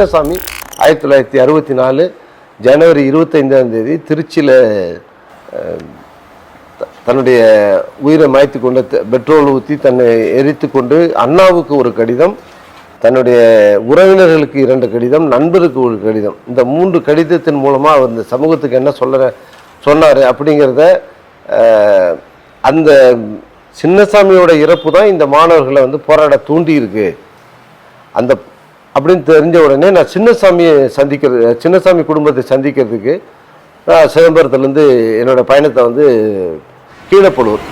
கிருஷ்ணசாமி ஆயிரத்தி தொள்ளாயிரத்தி அறுபத்தி நாலு ஜனவரி இருபத்தைந்தாம் தேதி திருச்சியில் தன்னுடைய உயிரை மாய்த்து கொண்டு பெட்ரோல் ஊற்றி தன்னை எரித்து கொண்டு அண்ணாவுக்கு ஒரு கடிதம் தன்னுடைய உறவினர்களுக்கு இரண்டு கடிதம் நண்பருக்கு ஒரு கடிதம். இந்த மூன்று கடிதத்தின் மூலமாக அவர் இந்த சமூகத்துக்கு என்ன சொல்ல சொன்னார் அப்படிங்கிறத அந்த சின்னசாமியோட இறப்பு தான் இந்த மாணவர்களை வந்து போராட தூண்டி இருக்கு அந்த அப்படின்னு தெரிஞ்ச உடனே நான் சின்னசாமியை சந்திக்கிறது சின்னசாமி குடும்பத்தை சந்திக்கிறதுக்கு நான் சிதம்பரத்துலேருந்து என்னோட பயணத்தை வந்து கீழப்பழுவூர்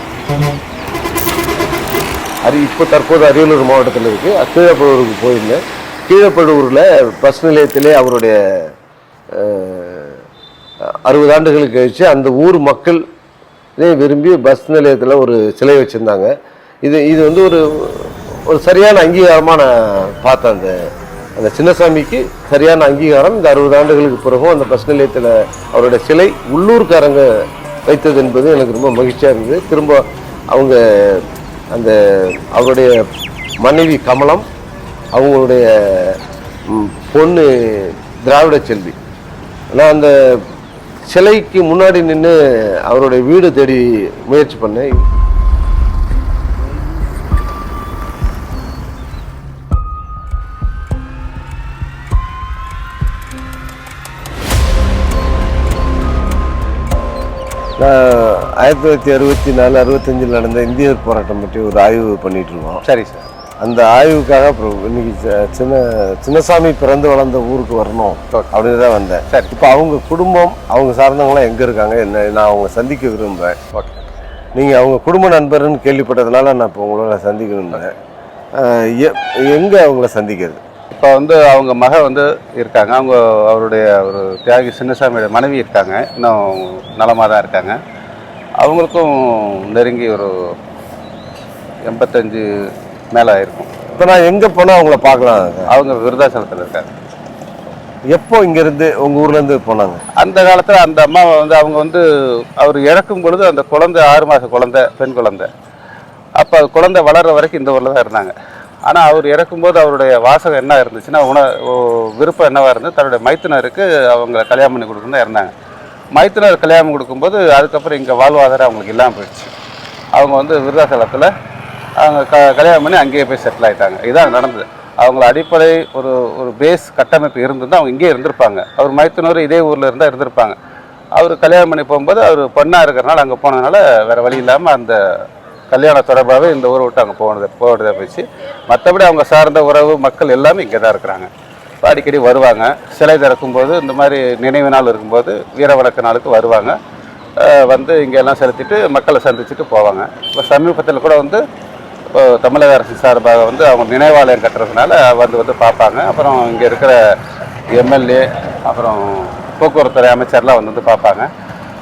அரி இப்போ தற்போது அரியலூர் மாவட்டத்தில் இருக்குது கீழப்பழுவூருக்கு போயிருந்தேன். கீழப்பழுவூரில் பஸ் நிலையத்திலே அவருடைய அறுபது ஆண்டுகளுக்கு கழித்து அந்த ஊர் மக்கள் விரும்பி பஸ் நிலையத்தில் ஒரு சிலை வச்சுருந்தாங்க. இது இது வந்து ஒரு ஒரு சரியான அங்கீகாரமாக நான் பார்த்தேன் அந்த அந்த சின்னசாமிக்கு சரியான அங்கீகாரம் இந்த அறுபது ஆண்டுகளுக்கு பிறகும் அந்த பஸ் நிலையத்தில் அவருடைய சிலை உள்ளூர்காரங்க வைத்தது என்பது எனக்கு ரொம்ப மகிழ்ச்சியாக இருந்தது. திரும்ப அவங்க அந்த அவருடைய மனைவி கமலம் அவங்களுடைய பொண்ணு திராவிட செல்வி. நான் அந்த சிலைக்கு முன்னாடி நின்று அவருடைய வீடு தேடி முயற்சி பண்ணேன். ஆயிரத்தி தொள்ளாயிரத்தி அறுபத்தி நாலு அறுபத்தஞ்சில் நடந்த இந்தியர் போராட்டம் பற்றி ஒரு ஆய்வு பண்ணிட்டு இருக்கோம் சரி சார். அந்த ஆய்வுக்காக அப்புறம் இன்னைக்கு சின்ன சின்னசாமி பிறந்து வளர்ந்த ஊருக்கு வரணும் அப்படின்னு தான் வந்தேன். சரி. இப்போ அவங்க குடும்பம் அவங்க சார்ந்தவங்களாம் எங்கே இருக்காங்க என்ன நான் அவங்க சந்திக்க விரும்புகிறேன் ஓகே. நீங்கள் அவங்க குடும்ப நண்பர்னு கேள்விப்பட்டதுனால நான் இப்போ உங்களோட சந்திக்க விரும்புகிறேன் எங்கே அவங்கள சந்திக்கிறது? இப்போ வந்து அவங்க மக வந்து இருக்காங்க. அவங்க அவருடைய ஒரு தியாகி சின்னசாமியோட மனைவி இருக்காங்க. இன்னும் நலமாக தான் இருக்காங்க. அவங்களுக்கும் நெருங்கி ஒரு எண்பத்தஞ்சு மேலே இருக்கும் இப்போ நான் எங்கே போனால் அவங்கள பார்க்கலாம்? அவங்க விருதாச்சலத்தில் இருக்காங்க. எப்போ இங்கேருந்து உங்கள் ஊர்லேருந்து போனாங்க? அந்த காலத்தில் அந்த அம்மா வந்து அவங்க வந்து அவர் இறக்கும் பொழுது அந்த குழந்தை ஆறு மாத குழந்தை பெண் குழந்தை. அப்போ அது குழந்தை வளர்ற வரைக்கும் இந்த ஊரில் தான் இருந்தாங்க. ஆனால் அவர் இறக்கும்போது அவருடைய வாசகம் என்ன இருந்துச்சுன்னா உண விருப்பம் என்னவா இருந்து தன்னுடைய மைத்துனருக்கு அவங்க கல்யாணம் பண்ணி கொடுக்கணும் தான் இருந்தாங்க மைத்துனர் கல்யாணம் கொடுக்கும்போது அதுக்கப்புறம் இங்கே வாழ்வாதாரம் அவங்களுக்கு இல்லாமல் போயிடுச்சு. அவங்க வந்து விருதாசலத்தில் அவங்க க கல்யாணம் பண்ணி அங்கேயே போய் செட்டில் ஆயிட்டாங்க. இதான் நடந்தது. அவங்கள அடிப்படை ஒரு ஒரு பேஸ் கட்டமைப்பு இருந்திருந்தால் அவங்க இங்கேயே இருந்திருப்பாங்க. அவர் மைத்துனர் இதே ஊரில் இருந்தால் இருந்திருப்பாங்க. அவர் கல்யாணம் பண்ணி போகும்போது அவர் பொண்ணாக இருக்கிறனால அங்கே போனதுனால வேறு வழி இல்லாமல் அந்த கல்யாண தொடர்பாகவே இந்த ஊரை விட்டு அங்கே போனது போகிறதா போயிடுச்சு. மற்றபடி அவங்க சார்ந்த உறவு மக்கள் எல்லாமே இங்கே தான் இருக்கிறாங்க. அடிக்கடி வருவாங்க. சிலை திறக்கும்போது இந்த மாதிரி நினைவு நாள் இருக்கும்போது வீர வணக்க நாளுக்கு வருவாங்க. வந்து இங்கே எல்லாம் செலுத்திட்டு மக்களை சந்திச்சுட்டு போவாங்க. இப்போ சமீபத்தில் கூட வந்து இப்போ தமிழக அரசு சார்பாக வந்து அவங்க நினைவாலயம் கட்டுறதுனால வந்து வந்து பார்ப்பாங்க. அப்புறம் இங்கே இருக்கிற எம்எல்ஏ அப்புறம் போக்குவரத்துறை அமைச்சர்லாம் வந்து வந்து பார்ப்பாங்க.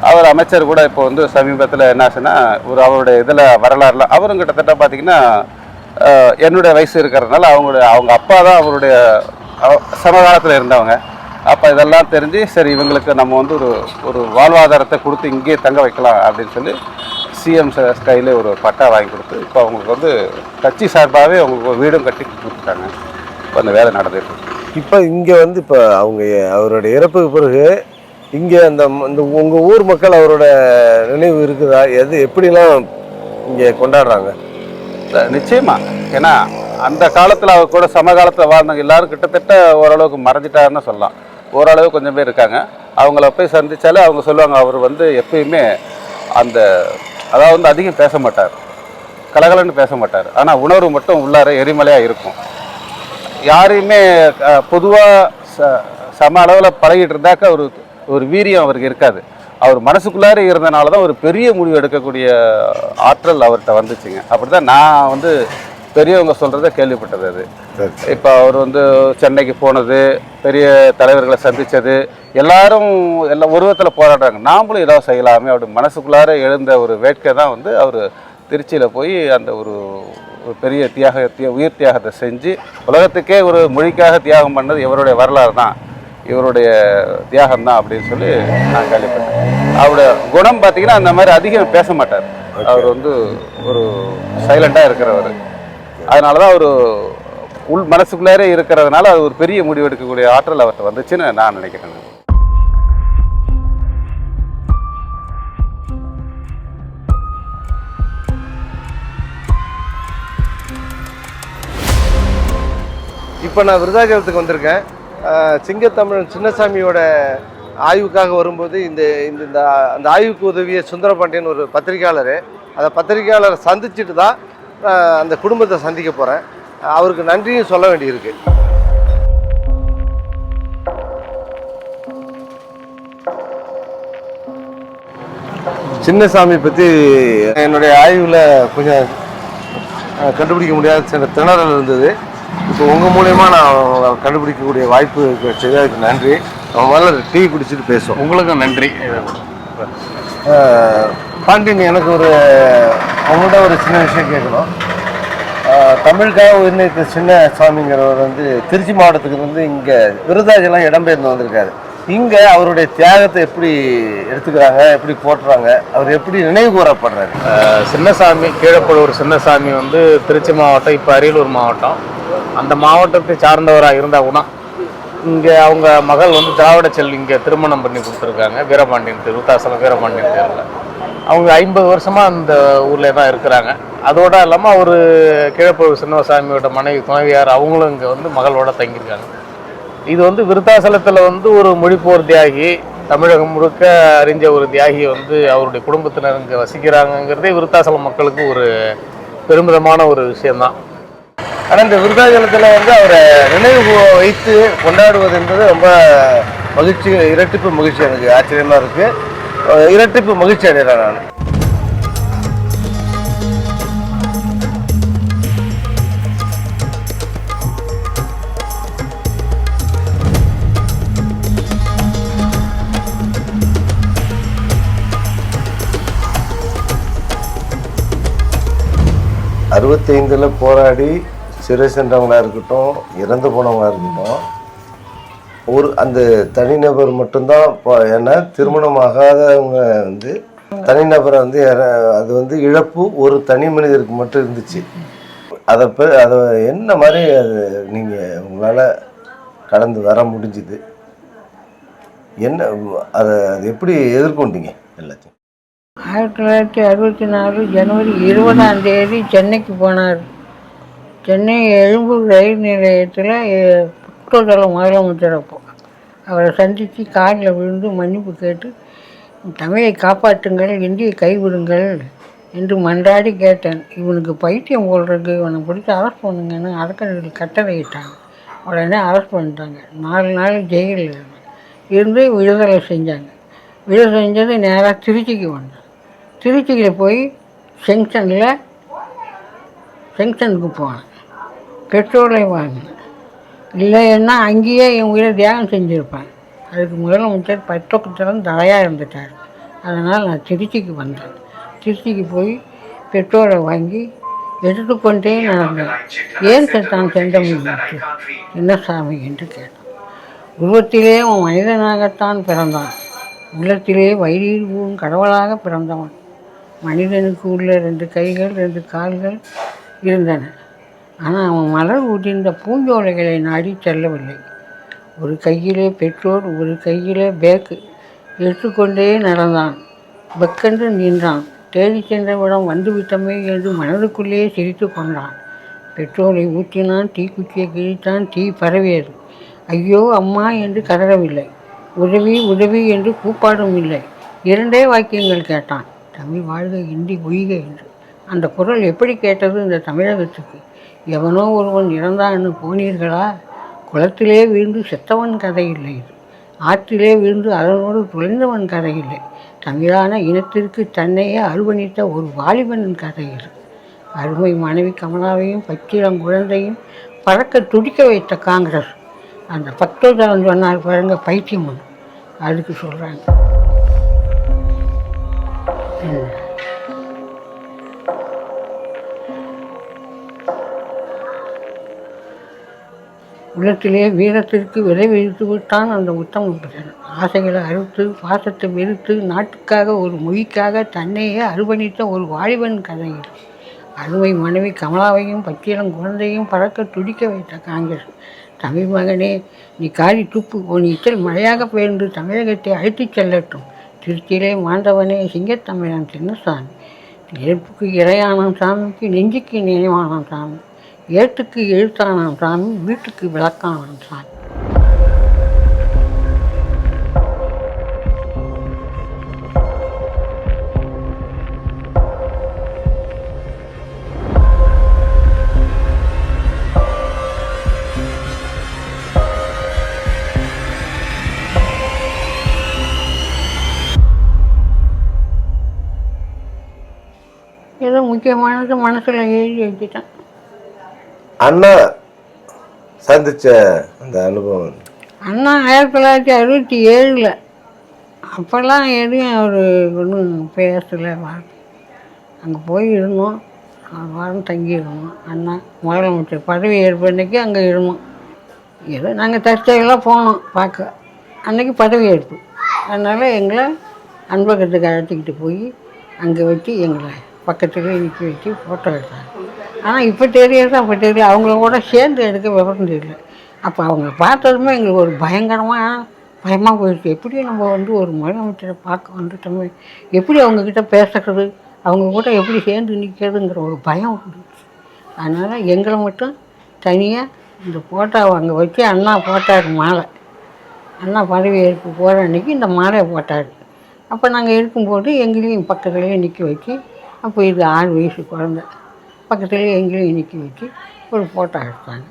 அவர் அமைச்சர் கூட இப்போ வந்து சமீபத்தில் என்ன ஆச்சுன்னா ஒரு அவருடைய இதில் வரலாறுலாம் அவரும் கிட்டத்தட்ட பார்த்திங்கன்னா என்னுடைய வயசு இருக்கிறதுனால அவங்களுடைய அவங்க அப்பா தான் அவருடைய சமகாலத்தில் இருந்தவங்க. அப்போ இதெல்லாம் தெரிஞ்சு சரி இவங்களுக்கு நம்ம வந்து ஒரு ஒரு வாழ்வாதாரத்தை கொடுத்து இங்கேயே தங்க வைக்கலாம் அப்படின்னு சொல்லி சிஎம் ஸ்டைலே ஒரு பட்டா வாங்கி கொடுத்து இப்போ அவங்களுக்கு வந்து கட்சி சார்பாகவே அவங்களுக்கு வீடும் கட்டி கொடுத்துட்டாங்க. இப்போ அந்த வேலை நடந்துட்டு. இப்போ இங்கே வந்து இப்போ அவங்க அவரோட இறப்புக்கு பிறகு இங்கே அந்த இந்த உங்கள் ஊர் மக்கள் அவரோட நினைவு இருக்குதா? எது எப்படிலாம் இங்கே கொண்டாடுறாங்க? இல்ல, நிச்சயமா. ஏன்னா அந்த காலத்தில் அவர் கூட சமகாலத்தில் வாழ்ந்தவங்க எல்லாரும் கிட்டத்தட்ட ஓரளவுக்கு மறைஞ்சிட்டாருன்னு சொல்லலாம். ஓரளவு கொஞ்சம் பேர் இருக்காங்க. அவங்கள போய் சந்திச்சாலே அவங்க சொல்லுவாங்க அவர் வந்து எப்பயுமே அந்த அதாவது வந்து அதிகம் பேச மாட்டார். கலகலன்னு பேச மாட்டார். ஆனால் உணர்வு மட்டும் உள்ளார எரிமலையாக இருக்கும். யாரையுமே பொதுவாக ச சம அளவில் பழகிட்டு இருந்தாக்க ஒரு ஒரு வீரியம் அவருக்கு இருக்காது. அவர் மனசுக்குள்ளார இருந்தனால தான் ஒரு பெரிய முடிவு எடுக்கக்கூடிய ஆற்றல் அவர்கிட்ட வந்துச்சுங்க. அப்படி தான் நான் வந்து பெரியவங்க சொல்கிறத கேள்விப்பட்டது அது. இப்போ அவர் வந்து சென்னைக்கு போனது பெரிய தலைவர்களை சந்தித்தது எல்லாரும் எல்லா உருவத்தில் போராடுறாங்க. நாமளும் ஏதாவது செய்யலாமே அப்படி மனசுக்குள்ளார எழுந்த ஒரு வேட்கை தான் வந்து அவர் திருச்சியில் போய் அந்த ஒரு ஒரு பெரிய தியாக திய உயிர் தியாகத்தை செஞ்சு உலகத்துக்கே ஒரு மொழிக்காக தியாகம் பண்ணது இவருடைய வரலாறு தான். இவருடைய தியாகம் தான் அப்படின்னு சொல்லி நான் கேள்விப்பட்டேன். அவருடைய குணம் பார்த்தீங்கன்னா அந்த மாதிரி அதிகம் பேச மாட்டார். அவர் வந்து ஒரு சைலண்டாக இருக்கிறவர். அதனால தான் ஒரு உள் மனசுக்குள்ளாரே இருக்கிறதுனால அது ஒரு பெரிய முடிவு எடுக்கக்கூடிய ஆற்றல் அவர்கிட்ட வந்துச்சுன்னு நான் நினைக்கிறேன். இப்போ நான் விருதாச்சலத்துக்கு வந்திருக்கேன். சிங்கத்தமிழன் சின்னசாமியோட ஆய்வுக்காக வரும்போது இந்த இந்த இந்த அந்த ஆய்வுக்கு உதவிய சுந்தரபாண்டியன் ஒரு பத்திரிக்கையாளர் அந்த பத்திரிக்கையாளரை சந்திச்சுட்டு தான் அந்த குடும்பத்தை சந்திக்க போகிறேன் அவருக்கு நன்றியும் சொல்ல வேண்டியிருக்கு. சின்னசாமி பற்றி என்னுடைய ஆய்வில் கொஞ்சம் கண்டுபிடிக்க முடியாத சில திணறல் இருந்தது. இப்போ உங்கள் மூலயமா நான் கண்டுபிடிக்கக்கூடிய வாய்ப்பு கிடைச்சது அதுக்கு நன்றி. முதல்ல டீ குடிச்சிட்டு பேசுவோம். உங்களுக்கும் நன்றி. பாண்டியன் எனக்கு ஒரு உங்கள்கிட்ட ஒரு சின்ன விஷயம் கேட்கணும். தமிழுக்காக உயிர்நீத்த சின்ன சுவாமிங்கிறவர் வந்து திருச்சி மாவட்டத்துக்கு வந்து இங்கே விருதாச்சலம் இடம்பெயர்ந்து வந்திருக்காரு. இங்கே அவருடைய தியாகத்தை எப்படி எடுத்துக்கிறாங்க எப்படி போட்டுறாங்க அவர் எப்படி நினைவு கூறப்படுறாரு? சின்னசாமி கீழப்பழுவூர் சின்னசாமி வந்து திருச்சி மாவட்டம் இப்போ அரியலூர் மாவட்டம். அந்த மாவட்டத்தை சார்ந்தவராக இருந்தால் கூட இங்கே அவங்க மகள் வந்து திராவிட செல்வி இங்கே திருமணம் பண்ணி கொடுத்துருக்காங்க. வீரபாண்டியன் தெரு விருத்தாசலம் வீரபாண்டியன் தெருவில் அவங்க ஐம்பது வருஷமாக அந்த ஊரில் தான் இருக்கிறாங்க. அதோட இல்லாமல் அவர் கீழப்பழுவூர் சின்னசாமியோட மனைவி துணைவியார் அவங்களும் இங்கே வந்து மகளோட தங்கியிருக்காங்க. இது வந்து விருத்தாசலத்தில் வந்து ஒரு மொழிப்போர் தியாகி தமிழகம் முழுக்க அறிஞ்ச ஒரு தியாகியை வந்து அவருடைய குடும்பத்தினர் இங்கே வசிக்கிறாங்கங்கிறதே விருத்தாசலம் மக்களுக்கு ஒரு பெருமிதமான ஒரு விஷயம்தான். ஆனால் இந்த விருத்தாசலத்தில் வந்து அவரை நினைவு வைத்து கொண்டாடுவது என்பது ரொம்ப மகிழ்ச்சி இரட்டிப்பு மகிழ்ச்சி எனக்கு ஆச்சரியமாக இருக்குது இரட்டிப்பு மகிழ்ச்சி அடைகிறேன் நான். அறுபத்தைந்தில் போராடி சிறை சென்றவங்களா இருக்கட்டும் இறந்து போனவங்களா இருக்கட்டும் ஒரு அந்த தனிநபர் மட்டும்தான் இப்போ ஏன்னா திருமணமாகாதவங்க வந்து தனிநபரை வந்து அது வந்து இழப்பு ஒரு தனி மனிதருக்கு மட்டும் இருந்துச்சு. அதை பெ அதை என்ன மாதிரி அது நீங்கள் உங்களால் கடந்து வர முடிஞ்சுது? என்ன அதை அது எப்படி எதிர்கொண்டீங்க எல்லாத்தையும்? ஆயிரத்தி தொள்ளாயிரத்தி அறுபத்தி நாலு ஜனவரி இருபதாம் தேதி சென்னைக்கு போனார். சென்னை எழும்பூர் ரயில் நிலையத்தில் புத்தோதல முதலமைச்சர் அப்போ அவரை சந்தித்து காலில் விழுந்து மன்னிப்பு கேட்டு தமிழை காப்பாற்றுங்கள் இந்தியை கைவிடுங்கள் என்று மன்றாடி கேட்டேன். இவனுக்கு பைத்தியம் போடுறதுக்கு இவனை பிடிச்சி அரெஸ்ட் பண்ணுங்கன்னு அறக்கட்டளை கட்டளையிட்டாங்க உடனே அரெஸ்ட் பண்ணிட்டாங்க. நாலு நாள் ஜெயிலில் இருந்தேன். இருந்து விடுதலை செஞ்சாங்க. விடுதலை செஞ்சது நேராக திருச்சிக்கு வந்தேன். திருச்சியில் போய் ஜங்ஷனில் ஜங்ஷனுக்கு போனேன். பெட்ரோலை வாங்கினேன். இல்லைன்னா அங்கேயே என் உயிரை தியாகம் செஞ்சுருப்பேன். அதுக்கு முதலமைச்சர் பத்தொக்கத்திலும் தலையாக இருந்துட்டார். அதனால் நான் திருச்சிக்கு வந்தேன். திருச்சிக்கு போய் பெட்ரோலை வாங்கி எடுத்துக்கொண்டே நடந்தேன். ஏன் செத்தான் என்ன சாமி என்று கேட்டான். உருவத்திலே உன் மனிதனாகத்தான் பிறந்தான். உள்ளத்திலே வயிறில் கடவுளாக பிறந்தவன். மனிதனுக்கு உள்ள ரெண்டு கைகள் ரெண்டு கால்கள் இருந்தன. ஆனால் அவன் மலர் உதிர்ந்த பூஞ்சோலைகளை நாடி செல்லவில்லை. ஒரு கையிலே பெற்றோர் ஒரு கையிலே பேக்கு எடுத்துக்கொண்டே நடந்தான். பெக்கென்று நின்றான். தேடி சென்றவிடம் வந்துவிட்டமே என்று மனதுக்குள்ளேயே சிரித்து கொண்டான். பெட்ரோலை ஊற்றினான் தீக்குச்சியை கிழித்தான் தீ பரவியது. ஐயோ அம்மா என்று கதறவில்லை. உதவி உதவி என்று கூப்பாடும் இல்லை. இரண்டே வாக்கியங்கள் கேட்டான். தமிழ் வாழ்க இந்தி ஒய்க என்று. அந்த குரல் எப்படி கேட்டது இந்த தமிழகத்துக்கு? எவனோ ஒருவன் இறந்தான்னு போனீர்களா? குளத்திலே வீழ்ந்து செத்தவன் கதை இல்லை இது. ஆற்றிலே வீழ்ந்து அதனோடு துளைந்தவன் கதை இல்லை. தமிழான இனத்திற்கு தன்னையே அர்ப்பணித்த ஒரு வாலிபனின் கதை இது. அருமை மனைவி கமலாவையும் பச்சிளம் குழந்தையும் பறக்க துடிக்க வைத்த காங்கிரஸ். அந்த பக்தோதரன் சொன்னார் பாருங்க பைத்தியம் அதுக்கு சொல்கிறாங்க உள்ளத்திலே வீரத்திற்கு விலை விதித்து விட்டான் அந்த உத்தம புருஷன் ஆசைகளை அறுத்து பாசத்தை வெறுத்து நாட்டுக்காக ஒரு மொழிக்காக தன்னையே அர்ப்பணித்த ஒரு வாலிபன் கதை அருமை மனைவி கமலாவையும் பச்சியலும் குழந்தையும் பறக்க துடிக்க வைத்த காங்கிரஸ். தமிழ் மகனே நீ காரி துப்பு. உன் இச்சல் மழையாக பெயர்ந்து தமிழகத்தை அழைத்துச் செல்லட்டும். திருச்சியிலே மாண்டவனே சிங்கத்தமிழன் சின்னசாமி. நெருப்புக்கு இறையானம் சாமிக்கு நெஞ்சுக்கு நினைவானம் சாமி. ஏட்டுக்கு எழுத்தானான் சாமி வீட்டுக்கு விளக்கானான் சாமி ஏதோ முக்கியமானது மனசில் எழுதி வச்சுட்டேன் அண்ணா சந்திச்ச அந்த அனுபவம். அண்ணா ஆயிரத்தி தொள்ளாயிரத்தி அறுபத்தி ஏழில். அப்போல்லாம் எதுவும் அவர் ஒன்றும் பேசலை அங்கே போய் இருந்தோம் வாரம் தங்கி இருந்தோம் அண்ணா முதலமைச்சர் பதவி ஏற்பு அன்னைக்கு அங்கே இருந்தோம். ஏதோ நாங்கள் தற்செயலாக போனோம் பார்க்க. அன்னைக்கு பதவி ஏற்பு. அதனால் எங்களை அன்பகத்துக்கு அழைச்சிக்கிட்டு போய் அங்கே வச்சு எங்களை பக்கத்துலேயே நிற்க வச்சு ஃபோட்டோ எடுத்தாங்க. ஆனால் இப்போ தெரியாது அப்போ தெரியல அவங்கள கூட சேர்ந்து எடுக்க விவரம் தெரியல. அப்போ அவங்க பார்த்ததுமே எங்களுக்கு ஒரு பயங்கரமாக பயமாக போயிடுச்சு. எப்படி நம்ம வந்து ஒரு முதலமைச்சரை பார்க்க வந்துட்டோமே. எப்படி அவங்கக்கிட்ட பேசுறது? அவங்க கூட எப்படி சேர்ந்து நிற்கிறதுங்கிற ஒரு பயம் வந்துச்சு அதனால் எங்களை மட்டும் தனியாக இந்த ஃபோட்டோவை அங்கே வச்சு அண்ணா போட்டார் மாலை. அண்ணா பதவியேற்பு போகிற அன்றைக்கி இந்த மாலையை போட்டார். அப்போ நாங்கள் இருக்கும்போது எங்களையும் பக்கத்துலேயே நிற்க வச்சு அப்போ இது ஆறு வயசு குழந்த. பக்கத்துலேயே எங்கேயும் இன்றைக்கி வச்சு ஒரு ஃபோட்டோ எடுத்தாங்க.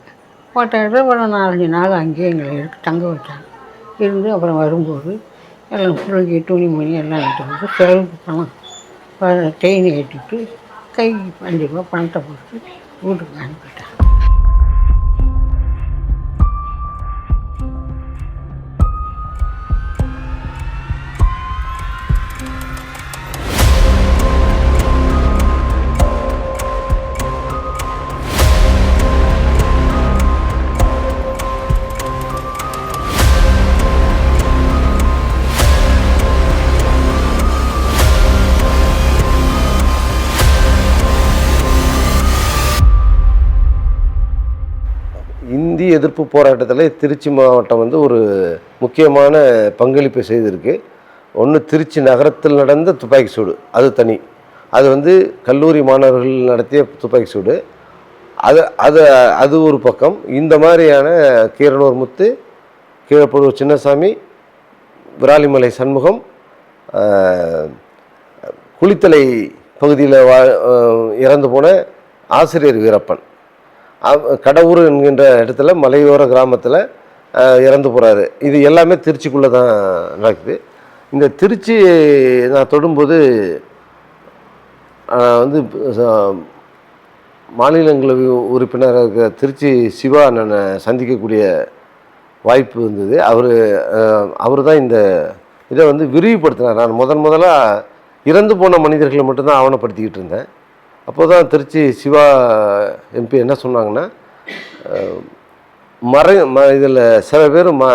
ஃபோட்டோ எடுத்து ஒரு நாலஞ்சு நாள் அங்கேயே எங்களை எடுத்து தங்க வச்சாங்க. இருந்து அப்புறம் வரும்போது எல்லாம் பிள்ளைங்க துணிமணி எல்லாம் எடுத்து வந்து செலவுக்கு பணம் செயின் செயினை ஏற்றிட்டு கை அஞ்சு ரூபா பணத்தை போட்டு வீட்டுக்கு அனுப்பிட்டாங்க. எதிர்ப்பு போராட்டத்தில் திருச்சி மாவட்டம் வந்து ஒரு முக்கியமான பங்களிப்பை செய்திருக்கு. ஒன்று திருச்சி நகரத்தில் நடந்த துப்பாக்கி சூடு அது தனி. அது வந்து கல்லூரி மாணவர்கள் நடத்திய துப்பாக்கி சூடு. அது அது அது ஒரு பக்கம். இந்த மாதிரியான கீரனூர் முத்து கீழப்பழுவூர் சின்னசாமி விராலிமலை சண்முகம் குளித்தலை பகுதியில் வா இறந்து போன ஆசிரியர் வீரப்பன். கடவுர் என்கின்ற இடத்துல மலையோர கிராமத்தில் இறந்து போகிறாரு இது எல்லாமே திருச்சிக்குள்ளே தான் நடக்குது. இந்த திருச்சி நான் தொடும்போது வந்து மாநிலங்களவை உறுப்பினராக இருக்கிற திருச்சி சிவா அண்ணனை சந்திக்கக்கூடிய வாய்ப்பு இருந்தது. அவர் அவர் தான் இந்த இதை வந்து விரிவுபடுத்தினார். நான் முதன் முதலாக இறந்து போன மனிதர்களை மட்டும்தான் ஆவணப்படுத்திக்கிட்டு இருந்தேன். அப்போ தான் திருச்சி சிவா எம்பி என்ன சொன்னாங்கன்னா மறை ம இதில் சில பேர் ம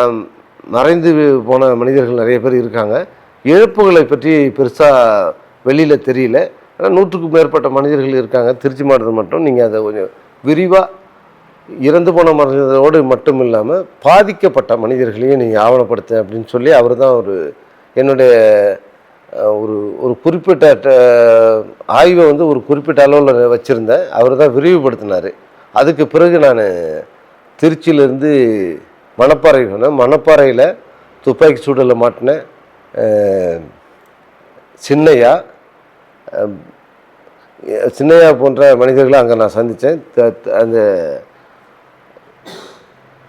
மறைந்து போன மனிதர்கள் நிறைய பேர் இருக்காங்க. இழப்புகளை பற்றி பெருசாக வெளியில் தெரியல. ஆனால் நூற்றுக்கும் மேற்பட்ட மனிதர்கள் இருக்காங்க. திருச்சி மாவட்டத்தில் மட்டும் நீங்கள் அதை கொஞ்சம் விரிவாக இறந்து போன மனிதரோடு மட்டும் இல்லாமல் பாதிக்கப்பட்ட மனிதர்களையும் நீங்கள் ஆவணப்படுத்த அப்படின்னு சொல்லி அவர் தான் ஒரு என்னுடைய ஒரு ஒரு குறிப்பிட்ட ட- ஆய்வை வந்து ஒரு குறிப்பிட்ட அளவில் வச்சுருந்தேன். அவர் தான் விரிவுபடுத்தினார். அதுக்கு பிறகு நான் திருச்சியிலேருந்து மணப்பாறை போனேன் மணப்பாறையில் துப்பாக்கி சூடலில் மாட்டினேன் சின்னையா சின்னையா போன்ற மனிதர்களை அங்கே நான் சந்தித்தேன் அந்த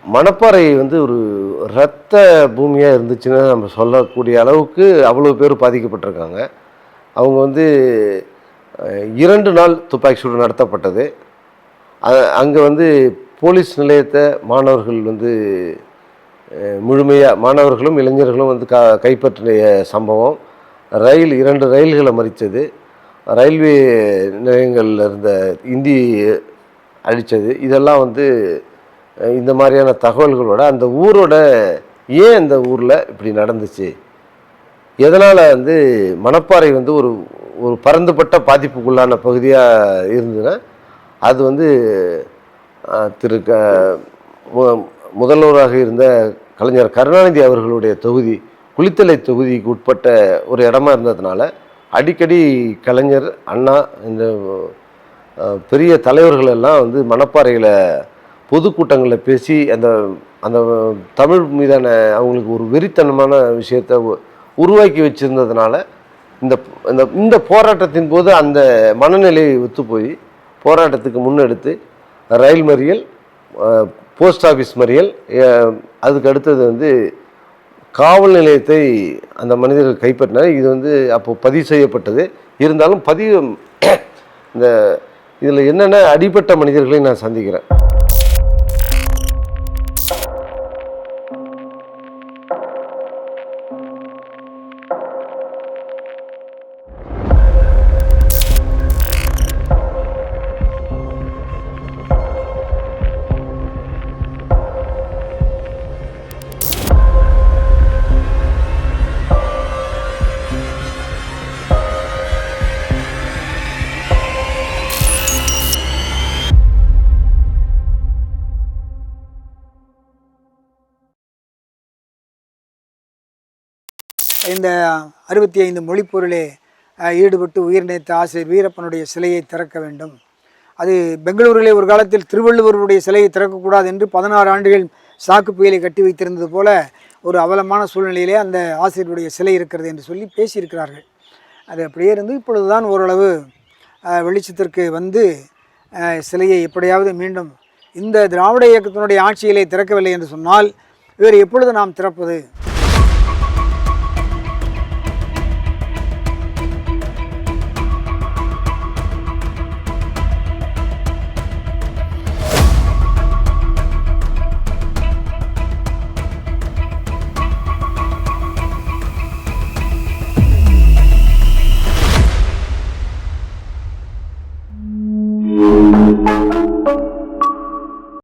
மணப்பாறை வந்து ஒரு இரத்த பூமியாக இருந்துச்சுன்னு நம்ம சொல்லக்கூடிய அளவுக்கு அவ்வளோ பேர் பாதிக்கப்பட்டிருக்காங்க. அவங்க வந்து இரண்டு நாள் துப்பாக்கி சூடு நடத்தப்பட்டது. அங்கே வந்து போலீஸ் நிலையத்தை மாணவர்கள் வந்து முழுமையாக மாணவர்களும் இளைஞர்களும் வந்து க கைப்பற்றிய சம்பவம். ரயில் இரண்டு ரயில்களை மறித்தது. ரயில்வே நிலையங்களில் இருந்த இந்தி அழித்தது இதெல்லாம் வந்து இந்த மாதிரியான தகவல்களோட அந்த ஊரோட ஏன் இந்த ஊரில் இப்படி நடந்துச்சு? எதனால் வந்து மணப்பாறை வந்து ஒரு ஒரு பறந்துபட்ட பாதிப்புக்குள்ளான பகுதியாக இருந்ததுன்னா அது வந்து திரு க முதல்வராக இருந்த கலைஞர் கருணாநிதி அவர்களுடைய தொகுதி குளித்தலை தொகுதிக்கு உட்பட்ட ஒரு இடமா இருந்ததுனால அடிக்கடி கலைஞர் அண்ணா இந்த பெரிய தலைவர்கள் எல்லாம் வந்து மணப்பாறையில் பொதுக்கூட்டங்களில் பேசி அந்த அந்த தமிழ் மீதான அவங்களுக்கு ஒரு வெறித்தனமான விஷயத்தை உ- உருவாக்கி வச்சிருந்ததுனால இந்த இந்த இந்த போராட்டத்தின் போது அந்த மனநிலையை ஒத்து போய் போராட்டத்துக்கு முன்னெடுத்து ரயில் மறியல் போஸ்ட் ஆஃபீஸ் மறியல் அதுக்கு அடுத்தது வந்து காவல் நிலையத்தை அந்த மனிதர்கள் கைப்பற்றினார். இது வந்து அப்போ பதிவு செய்யப்பட்டது. இருந்தாலும் பதிவு இந்த இதில் என்னென்ன அடிப்பட்ட மனிதர்களை நான் சந்திக்கிறேன். இந்த அறுபத்தி ஐந்து மொழிப்பொருளே ஈடுபட்டு உயிர் நினைத்த ஆசிரியர் வீரப்பனுடைய சிலையை திறக்க வேண்டும். அது பெங்களூரிலே ஒரு காலத்தில் திருவள்ளுவருடைய சிலையை திறக்கக்கூடாது என்று பதினாறு ஆண்டுகள் சாக்கு புயலை கட்டி வைத்திருந்தது போல ஒரு அவலமான சூழ்நிலையிலே அந்த ஆசிரியருடைய சிலை இருக்கிறது என்று சொல்லி பேசியிருக்கிறார்கள். அது அப்படியே இருந்து இப்பொழுதுதான் ஓரளவு வெளிச்சத்திற்கு வந்து சிலையை எப்படியாவது மீண்டும் இந்த திராவிட இயக்கத்தினுடைய ஆட்சியிலே திறக்கவில்லை என்று சொன்னால் வேறு எப்பொழுது நாம் திறப்பது?